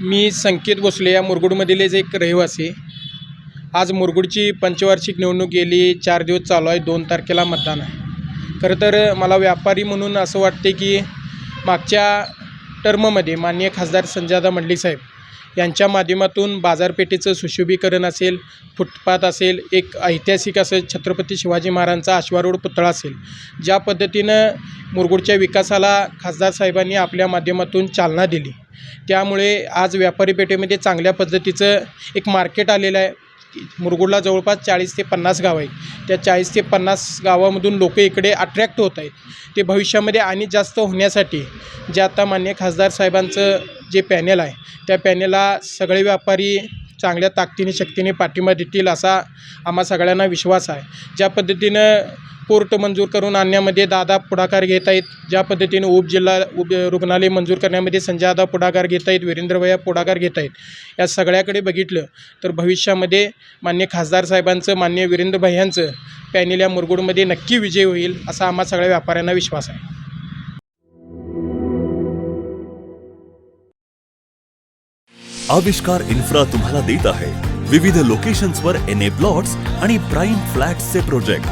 मी संकेत भोसले या मुरगुडमधीलच एक रहिवासी. आज मुरगुडची पंचवार्षिक निवडणूक गेली चार दिवस चालू आहे दोन तारखेला मतदान आहे. खरं तर मला व्यापारी म्हणून असं वाटते की मागच्या टर्ममध्ये माननीय खासदार संजयदा मंडलिक साहेब यांच्या माध्यमातून बाजारपेठेचं सुशोभीकरण असेल फुटपाथ असेल एक ऐतिहासिक असं छत्रपती शिवाजी महाराजांचा अश्वारूढ पुतळा असेल ज्या पद्धतीनं मुरगुडच्या विकासाला खासदार साहेबांनी आपल्या माध्यमातून चालना दिली. त्यामुळे आज व्यापारी पेठेमध्ये चांगल्या पद्धतीचं एक मार्केट आलेलं आहे. मुरगुडला जवळपास चाळीस ते पन्नास गावं आहेत. त्या चाळीस ते पन्नास गावामधून लोक इकडे अट्रॅक्ट होत आहेत. ते भविष्यामध्ये आणि जास्त होण्यासाठी जे आता मान्य खासदार साहेबांचं जे पॅनेल आहे त्या पॅनेलला सगळे व्यापारी चांगल्या ताकदीने शक्तीने पाठिंबा देतील असा आम्हा सगळ्यांना विश्वास आहे. ज्या पद्धतीनं पोर्ट मंजूर करून आणण्यामध्ये दादा पुढाकार घेत आहेत. ज्या पद्धतीने उपजिल्हा उप रुग्णालय मंजूर करण्यामध्ये संजय दादा पुढाकार घेत आहेत वीरेंद्रभैया पुढाकार घेत आहेत. या सगळ्याकडे बघितलं तर भविष्यामध्ये मान्य खासदार साहेबांचं मान्य वीरेंद्रभैयांचं पॅनेल या मुरगुडमध्ये नक्की विजय होईल असा आम्हा सगळ्या व्यापाऱ्यांना विश्वास आहे. आविष्कार इन्फ्रा तुम्हाला देत आहे. विविध लोकेशन्सवर एन ए प्लॉट्स आणि प्राईम फ्लॅट्सचे प्रोजेक्ट